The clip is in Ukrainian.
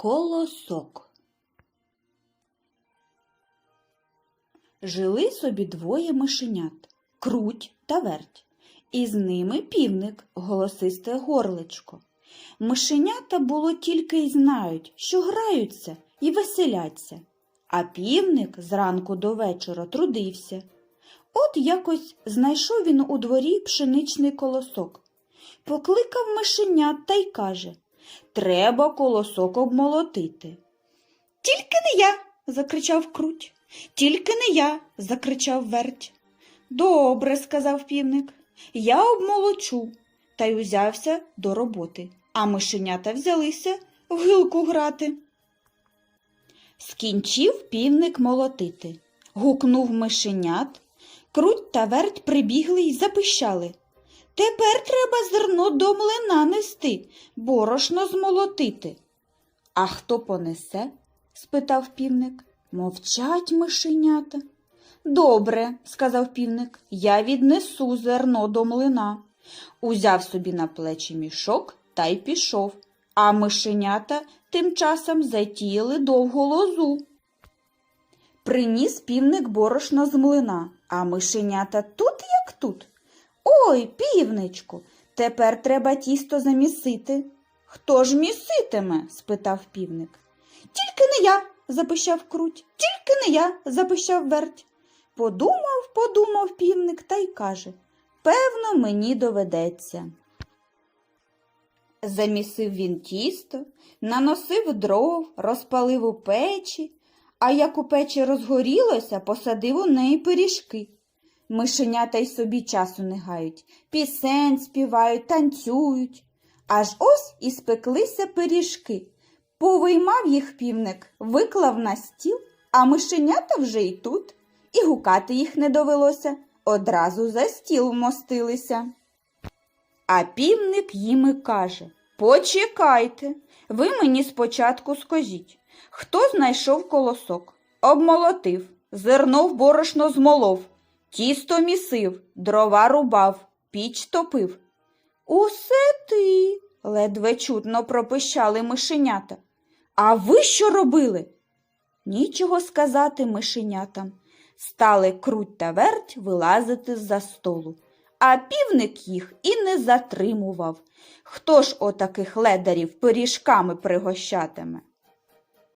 Колосок. Жили собі двоє мишенят круть та верть, і з ними півник, голосисте горличко. Мишенята було тільки й знають, що граються і веселяться, а півник зранку до вечора трудився. От якось знайшов він у дворі пшеничний колосок. Покликав мишенят та й каже Треба колосок обмолотити. Тільки не я. закричав круть. Тільки не я. закричав верть. Добре, сказав півник. Я обмолочу. Та й узявся до роботи, а мишенята взялися в гилку грати. Скінчив півник молотити. Гукнув мишенят. Круть та верть прибігли й запищали. Тепер треба зерно до млина нести, борошно змолотити. А хто понесе? спитав півник. Мовчать мишенята. Добре, сказав півник, я віднесу зерно до млина. Узяв собі на плечі мішок та й пішов, а мишенята тим часом затіяли довгу лозу. Приніс півник борошно з млина, а мишенята тут як тут. Ой, півничку, тепер треба тісто замісити. Хто ж міситиме? спитав півник. Тільки не я, запищав круть, тільки не я, запищав верть. Подумав, подумав півник та й каже Певно, мені доведеться. Замісив він тісто, наносив дров, розпалив у печі, а як у печі розгорілося, посадив у неї пиріжки. Мишенята й собі часу не гають, пісень співають, танцюють. Аж ось і спеклися пиріжки. Повиймав їх півник, виклав на стіл, а мишенята вже й тут, і гукати їх не довелося, одразу за стіл вмостилися. А півник їм і каже Почекайте, ви мені спочатку скажіть, хто знайшов колосок, обмолотив, зерно в борошно змолов, тісто місив, дрова рубав, піч топив. Усе ти, ледве чутно пропищали мишенята. А ви що робили? Нічого сказати мишенятам. Стали круть та верть вилазити з-за столу, а півник їх і не затримував. Хто ж отаких ледарів пиріжками пригощатиме?